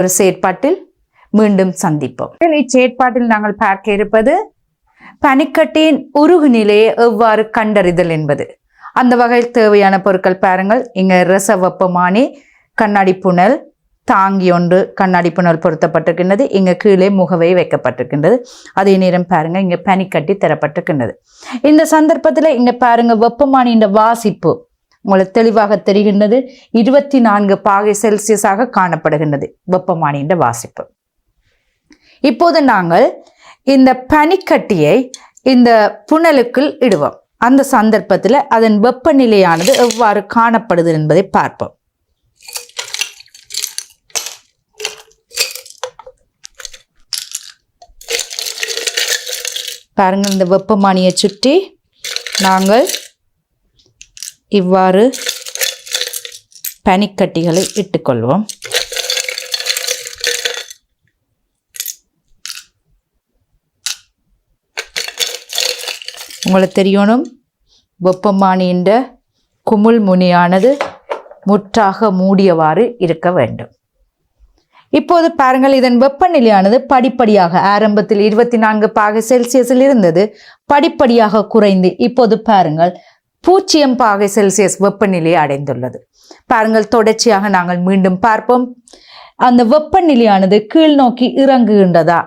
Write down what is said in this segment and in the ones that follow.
ஒரு செயற்பாட்டில் மீண்டும் சந்திப்போம். இச்செயற்பாட்டில் நாங்கள் பார்க்க இருப்பது பனிக்கட்டியின் உருகு நிலையை எவ்வாறு கண்டறிதல் என்பது. அந்த வகையில் தேவையான பொருட்கள் பாருங்கள். இங்க ரச வெப்பமானி கண்ணாடி புனல் தாங்கி ஒன்று கண்ணாடி புனல் பொருத்தப்பட்டிருக்கின்றது. இங்க கீழே முகவை வைக்கப்பட்டிருக்கின்றது. அதே நேரம் பாருங்க இங்க பனிக்கட்டி தரப்பட்டிருக்கின்றது. இந்த சந்தர்ப்பத்தில் இங்க பாருங்க வெப்பமானியின் வாசிப்பு. உங்களுக்கு தெளிவாக தெரிகின்றது. இருபத்தி நான்கு பாகை செல்சியஸாக காணப்படுகின்றது. வெப்பமானியின் வாசிப்பு. இப்போது நாங்கள் இந்த பனிக்கட்டியை இந்த புனலுக்குள் இடுவோம். அந்த சந்தர்ப்பத்தில் அதன் வெப்பநிலையானது எவ்வாறு காணப்படுது என்பதை பார்ப்போம். பாருங்கள் இந்த வெப்பமானியை சுற்றி நாங்கள் இவ்வாறு பனிக்கட்டிகளை இட்டுக்கொள்வோம். உங்களுக்கு தெரியணும் வெப்பமானியின் குமுள் முனியானது முற்றாக மூடியவாறு இருக்க வேண்டும். இப்போது பாருங்கள் இதன் வெப்பநிலையானது படிப்படியாக ஆரம்பத்தில் இருபத்தி நான்கு பாக செல்சியஸில் இருந்தது படிப்படியாக குறைந்து இப்போது பாருங்கள் பூஜ்ஜியம் பாகை செல்சியஸ் வெப்பநிலையை அடைந்துள்ளது. பாருங்கள் தொடர்ச்சியாக நாங்கள் மீண்டும் பார்ப்போம். அந்த வெப்பநிலையானது கீழ் நோக்கி இறங்குகின்றதா?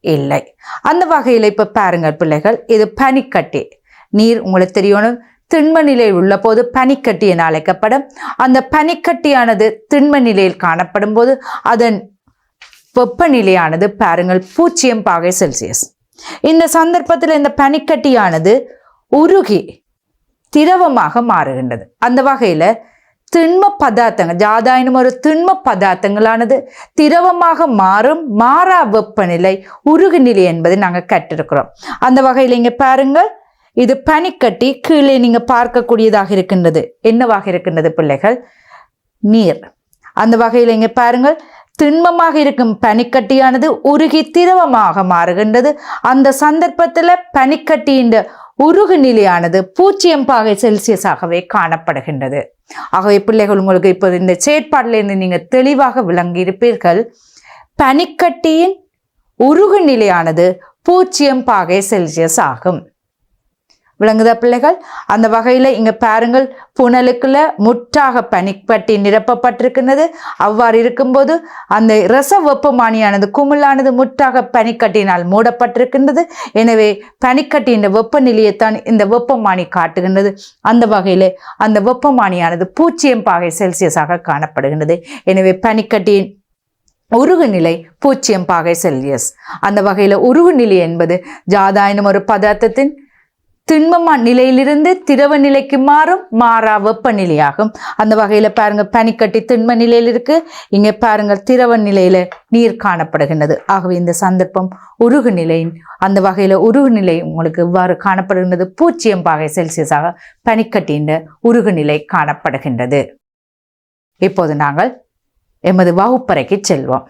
இல்லை. அந்த வகையில் இப்போ பாருங்கள் பிள்ளைகள் இது பனிக்கட்டி. நீர் உங்களுக்கு தெரியணும் திண்ம நிலையில் உள்ள போது பனிக்கட்டி என அழைக்கப்படும். அந்த பனிக்கட்டியானது திண்ம நிலையில் காணப்படும் போது அதன் வெப்பநிலையானது பாருங்கள் பூஜ்ஜியம் பாகை செல்சியஸ். இந்த சந்தர்ப்பத்தில் இந்த பனிக்கட்டியானது உருகி திரவமாக மாறுகின்றது. அந்த வகையில் திண்ம பதார்த்தங்கள் ஜாதாயினும் ஒரு திண்ம பதார்த்தங்களானது திரவமாக மாறும் மாறா வெப்பநிலை உருகுநிலை என்பதை நாங்கள் கற்றிருக்கிறோம். அந்த வகையில் இங்கே பாருங்கள் இது பனிக்கட்டி கீழே நீங்கள் பார்க்கக்கூடியதாக இருக்கின்றது. என்னவாக இருக்கின்றது பிள்ளைகள்? நீர். அந்த வகையில் இங்கே பாருங்கள் திண்மமாக இருக்கும் பனிக்கட்டியானது உருகி திரவமாக மாறுகின்றது. அந்த சந்தர்ப்பத்தில் பனிக்கட்டியின் உருகு நிலையானது பூஜ்ஜியம் பாகை செல்சியஸாகவே காணப்படுகின்றது. ஆகவே பிள்ளைகள் உங்களுக்கு இப்போது இந்த செயற்பாட்டிலிருந்து நீங்கள் தெளிவாக விளங்கி இருப்பீர்கள் பனிக்கட்டியின் உருகு நிலையானது பூஜ்ஜியம் பாகை செல்சியஸ் ஆகும். விளங்குதா பிள்ளைகள்? அந்த வகையில் இங்கே பாருங்கள் புனலுக்குள்ள முற்றாக பனிப்பட்டி நிரப்பப்பட்டிருக்கின்றது. அவ்வாறு இருக்கும்போது அந்த ரச வெப்பமானியானது குமிழானது முற்றாக பனிக்கட்டியினால் மூடப்பட்டிருக்கின்றது. எனவே பனிக்கட்டியின் வெப்பநிலையைத்தான் இந்த வெப்பமானி காட்டுகின்றது. அந்த வகையில் அந்த வெப்பமானியானது பூஜ்ஜியம் பாகை செல்சியஸாக காணப்படுகின்றது. எனவே பனிக்கட்டியின் உருகுநிலை பூஜ்ஜியம் பாகை செல்சியஸ். அந்த வகையில் உருகுநிலை என்பது ஜாதாயினும் ஒரு பதார்த்தத்தின் திண்மமா நிலையிலிருந்து திரவ நிலைக்கு மாறும் மாறா வெப்பநிலையாகும் அந்த வகையில் பாருங்க பனிக்கட்டி திண்ம நிலையில் இருக்கு. இங்கே பாருங்க திரவ நிலையில நீர் காணப்படுகின்றது. ஆகவே இந்த சந்தர்ப்பம் உருகு நிலையின் அந்த வகையில் உருகு நிலை உங்களுக்கு இவ்வாறு காணப்படுகின்றது. பூஜ்ஜியம் பாகை செல்சியஸாக பனிக்கட்டியின் உருகு நிலை காணப்படுகின்றது. இப்போது நாங்கள் எமது வகுப்பறைக்கு செல்வோம்.